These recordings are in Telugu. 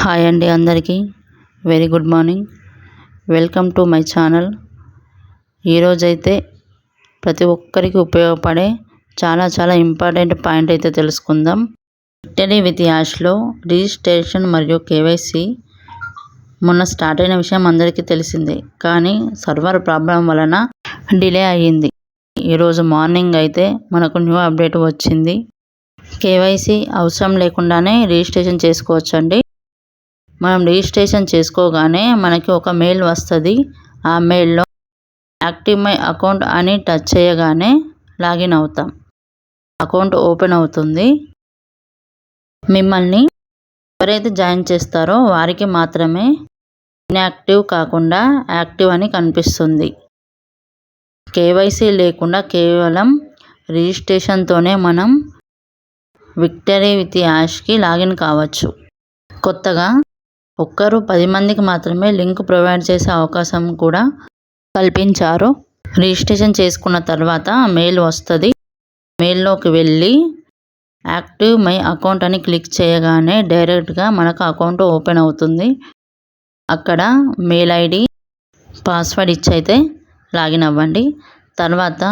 హాయ్ అండి అందరికీ. Very good morning. Welcome to my channel. ఈరోజైతే ప్రతి ఒక్కరికి ఉపయోగపడే చాలా చాలా ఇంపార్టెంట్ పాయింట్ అయితే తెలుసుకుందాం. ఇటలీ విత్ యాష్లో రిజిస్ట్రేషన్ మరియు కేవైసీ మొన్న స్టార్ట్ అయిన విషయం అందరికీ తెలిసిందే కానీ సర్వర్ ప్రాబ్లం వలన డిలే అయ్యింది. ఈరోజు మార్నింగ్ అయితే మనకు న్యూ అప్డేట్ వచ్చింది. కేవైసీ అవసరం లేకుండానే రిజిస్ట్రేషన్ చేసుకోవచ్చండి. మనం రిజిస్ట్రేషన్ చేసుకోగానే మనకి ఒక మెయిల్ వస్తుంది. ఆ మెయిల్లో యాక్టివ్ మై అకౌంట్ అని టచ్ చేయగానే లాగిన్ అవుతాం. అకౌంట్ ఓపెన్ అవుతుంది. మిమ్మల్ని ఎవరైతే జాయిన్ చేస్తారో వారికి మాత్రమే ఇన్యాక్టివ్ కాకుండా యాక్టివ్ అని కనిపిస్తుంది. కేవైసీ లేకుండా కేవలం రిజిస్ట్రేషన్తోనే మనం విక్టరీ విత్ యాష్కి లాగిన్ కావచ్చు. కొత్తగా ఒక్కరు పది మందికి మాత్రమే లింక్ ప్రొవైడ్ చేసే అవకాశం కూడా కల్పించారు. రిజిస్ట్రేషన్ చేసుకున్న తర్వాత మెయిల్ వస్తుంది. మెయిల్లోకి వెళ్ళి యాక్టివ్ మై అకౌంట్ అని క్లిక్ చేయగానే డైరెక్ట్గా మనకు అకౌంట్ ఓపెన్ అవుతుంది. అక్కడ మెయిల్ ఐడి పాస్వర్డ్ ఇచ్చి అయితే లాగిన్ అవ్వండి. తర్వాత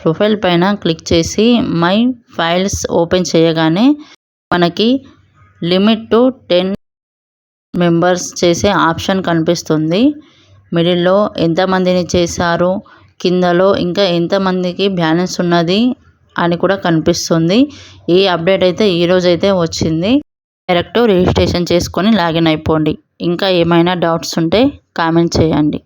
ప్రొఫైల్ పైన క్లిక్ చేసి మై ఫైల్స్ ఓపెన్ చేయగానే మనకి లిమిట్ టు టెన్ మెంబర్స్ చేసే ఆప్షన్ కనిపిస్తుంది. మిడిల్లో ఎంతమందిని చేశారు కిందలో ఇంకా ఎంతమందికి బ్యాలెన్స్ ఉన్నది అని కూడా కనిపిస్తుంది. ఈ అప్డేట్ అయితే ఈరోజు అయితే వచ్చింది. డైరెక్ట్ రిజిస్ట్రేషన్ చేసుకొని లాగిన్ అయిపోండి. ఇంకా ఏమైనా డౌట్స్ ఉంటే కామెంట్ చేయండి.